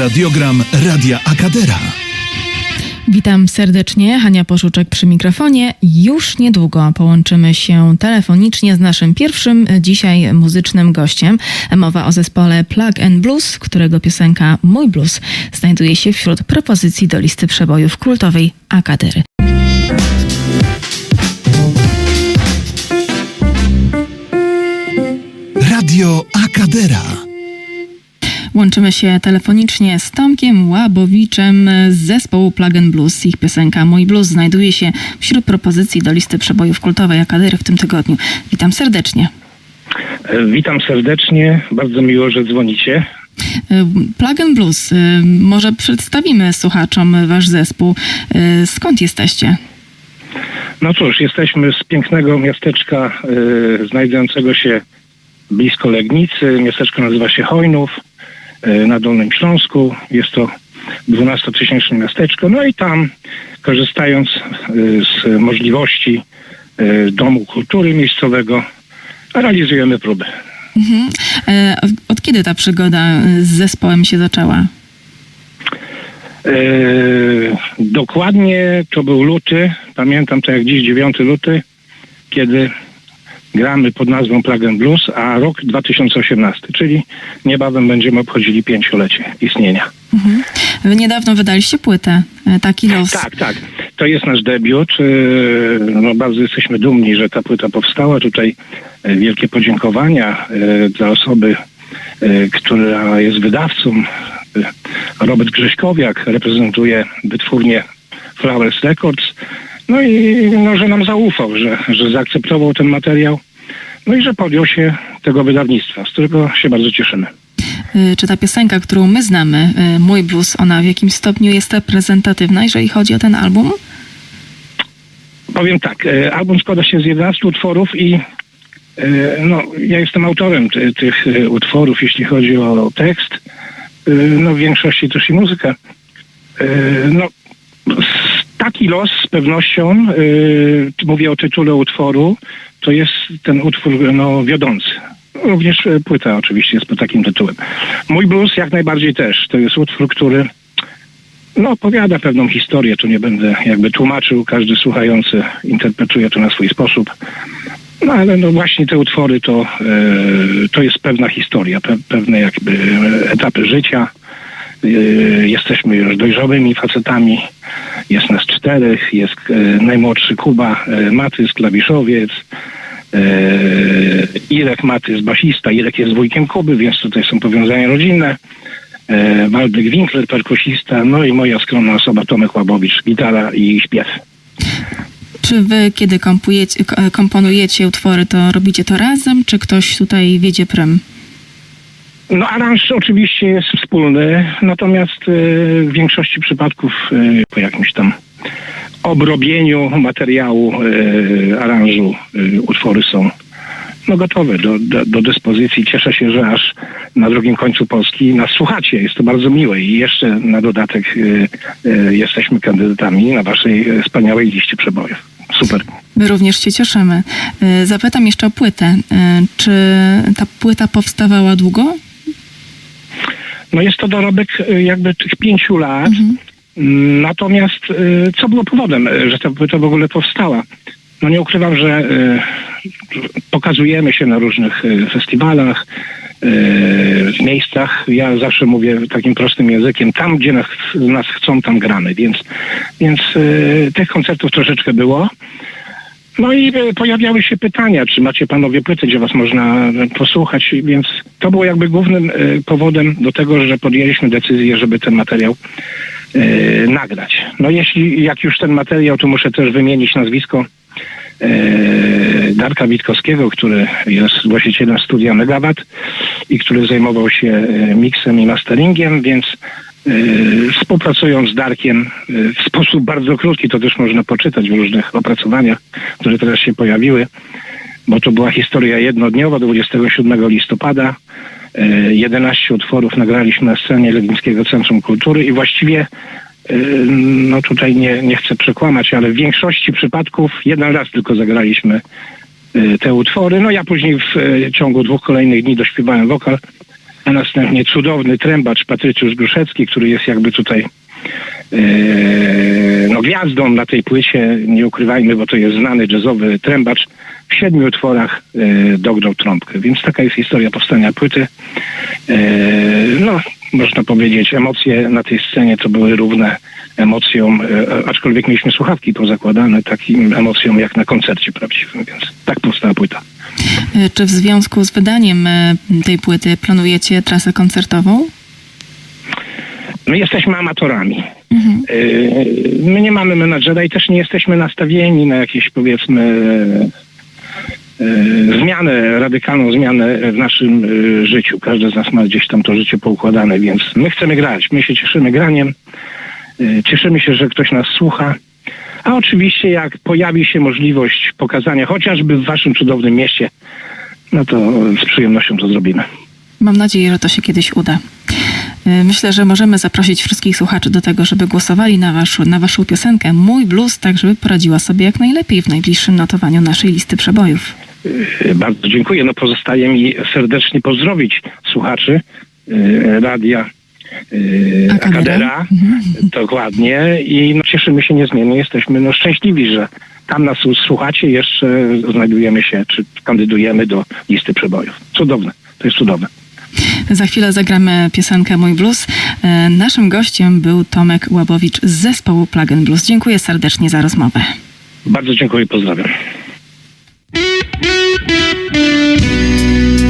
Radiogram Radia Akadera. Witam serdecznie, Hania Poszuczek przy mikrofonie. Już niedługo połączymy się telefonicznie z naszym pierwszym dzisiaj muzycznym gościem. Mowa o zespole Plug and Blues, którego piosenka Mój Blues znajduje się wśród propozycji do listy przebojów kultowej Akadery. Radio Akadera. Łączymy się telefonicznie z Tomkiem Łabowiczem z zespołu Plug and Blues. Ich piosenka Mój Blues znajduje się wśród propozycji do listy przebojów kultowej Akadery w tym tygodniu. Witam serdecznie. Witam serdecznie, bardzo miło, że dzwonicie. Y, Plug and Blues. y, Może przedstawimy słuchaczom wasz zespół. Y, Skąd jesteście? No cóż, jesteśmy z pięknego miasteczka e, znajdującego się blisko Legnicy. Miasteczko nazywa się Hojnów na Dolnym Śląsku. Jest to 12-tysięczne miasteczko. No i tam, korzystając e, z możliwości e, Domu Kultury Miejscowego, realizujemy próby. Mhm. E, Od kiedy ta przygoda z zespołem się zaczęła? E, dokładnie to był luty, pamiętam to jak dziś 9 luty, kiedy gramy pod nazwą Plug and Blues, a rok 2018, czyli niebawem będziemy obchodzili pięciolecie istnienia. Mhm. Wy niedawno wydaliście płetę. e, Taki los. Tak, tak. To jest nasz debiut. E, No, bardzo jesteśmy dumni, że ta płyta powstała. Tutaj e, wielkie podziękowania dla osoby, która jest wydawcą. Robert Grześkowiak reprezentuje wytwórnię Flowers Records. No i no, że nam zaufał, że, że zaakceptował ten materiał. No i że podjął się tego wydawnictwa, z którego się bardzo cieszymy. Y, Czy ta piosenka, którą my znamy, y, Mój Blues, ona w jakimś stopniu jest reprezentatywna, jeżeli chodzi o ten album? Powiem tak, e, album składa się z 11 utworów i no, ja jestem autorem ty, tych utworów, jeśli chodzi o tekst, no w większości też i muzykę. E, No, taki los z pewnością, e, mówię o tytule utworu, to jest ten utwór no, wiodący. Również e, płyta oczywiście jest pod takim tytułem. Mój blues jak najbardziej też. To jest utwór, który no, opowiada pewną historię, tu nie będę jakby tłumaczył, każdy słuchający interpretuje to na swój sposób. No ale no właśnie te utwory to, e, to jest pewna historia, pe, pewne jakby etapy życia. E, jesteśmy już dojrzałymi facetami, jest nas czterech, jest e, najmłodszy Kuba e, Matys, klawiszowiec, e, Irek Matys, basista, Irek jest wujkiem Kuby, więc tutaj są powiązania rodzinne. Waldek Winkler, perkusista, no i moja skromna osoba Tomek Łabowicz, gitara i śpiew. Czy wy, kiedy komponujecie utwory, to robicie to razem, czy ktoś tutaj wiedzie prym? No aranż oczywiście jest wspólny, natomiast e, w większości przypadków e, po jakimś tam obrobieniu materiału, e, aranżu utwory są no gotowe do, do, do dyspozycji. Cieszę się, że aż na drugim końcu Polski nas słuchacie. Jest to bardzo miłe i jeszcze na dodatek e, e, jesteśmy kandydatami na waszej wspaniałej liście przebojów. Super. My również się cieszymy. Y, Zapytam jeszcze o płytę. Y, Czy ta płyta powstawała długo? No jest to dorobek e, jakby tych pięciu lat. Mhm. Natomiast e, co było powodem, e, że ta płyta w ogóle powstała? No nie ukrywam, że pokazujemy się na różnych festiwalach, w miejscach. Ja zawsze mówię takim prostym językiem, tam gdzie nas, nas chcą, tam gramy, więc, więc tych koncertów troszeczkę było. No i e, pojawiały się pytania, czy macie panowie płyty, gdzie was można e, posłuchać, więc to było jakby głównym e, powodem do tego, że podjęliśmy decyzję, żeby ten materiał e, nagrać. No jeśli, jak już ten materiał, to muszę też wymienić nazwisko e, Darka Witkowskiego, który jest właścicielem studia Megawatt i który zajmował się miksem i masteringiem, więc e, współpracując z Darkiem e, w sposób bardzo krótki, to też można poczytać w różnych opracowaniach, które teraz się pojawiły, bo to była historia jednodniowa 27 listopada. E, 11 utworów nagraliśmy na scenie Legnickiego Centrum Kultury i właściwie no tutaj nie, nie chcę przekłamać, ale w większości przypadków jeden raz tylko zagraliśmy te utwory. No ja później w ciągu dwóch kolejnych dni dośpiewałem wokal a następnie cudowny trębacz Patrycjusz Gruszecki, który jest jakby tutaj e, no, gwiazdą na tej płycie, nie ukrywajmy, bo to jest znany jazzowy trębacz. W siedmiu utworach e, dograł trąbkę, więc taka jest historia powstania płyty. E, no, można powiedzieć, emocje na tej scenie to były równe emocjom, e, aczkolwiek mieliśmy słuchawki pozakładane, takim emocjom jak na koncercie prawdziwym, więc tak powstała płyta. E, Czy w związku z wydaniem e, tej płyty planujecie trasę koncertową? My jesteśmy amatorami. Mhm. My nie mamy menadżera i też nie jesteśmy nastawieni na jakieś powiedzmy zmianę, radykalną zmianę w naszym yy, życiu. Każdy z nas ma gdzieś tam to życie poukładane, więc my chcemy grać. My się cieszymy graniem. Yy, Cieszymy się, że ktoś nas słucha. A oczywiście jak pojawi się możliwość pokazania chociażby w waszym cudownym mieście, no to z przyjemnością to zrobimy. Mam nadzieję, że to się kiedyś uda. E, Myślę, że możemy zaprosić wszystkich słuchaczy do tego, żeby głosowali na, waszu, na waszą piosenkę Mój Blues, tak żeby poradziła sobie jak najlepiej w najbliższym notowaniu naszej listy przebojów. Yy, Bardzo dziękuję. No pozostaje mi serdecznie pozdrowić słuchaczy yy, radia yy, Akadera. Akadera. Dokładnie. I no, cieszymy się niezmiennie. Jesteśmy no, szczęśliwi, że tam nas słuchacie. Jeszcze znajdujemy się, czy kandydujemy do listy przebojów. Cudowne. To jest cudowne. Za chwilę zagramy piosenkę Mój Blues. E, Naszym gościem był Tomek Łabowicz z zespołu Plug Blues. Dziękuję serdecznie za rozmowę. Bardzo dziękuję i pozdrawiam. Thank you.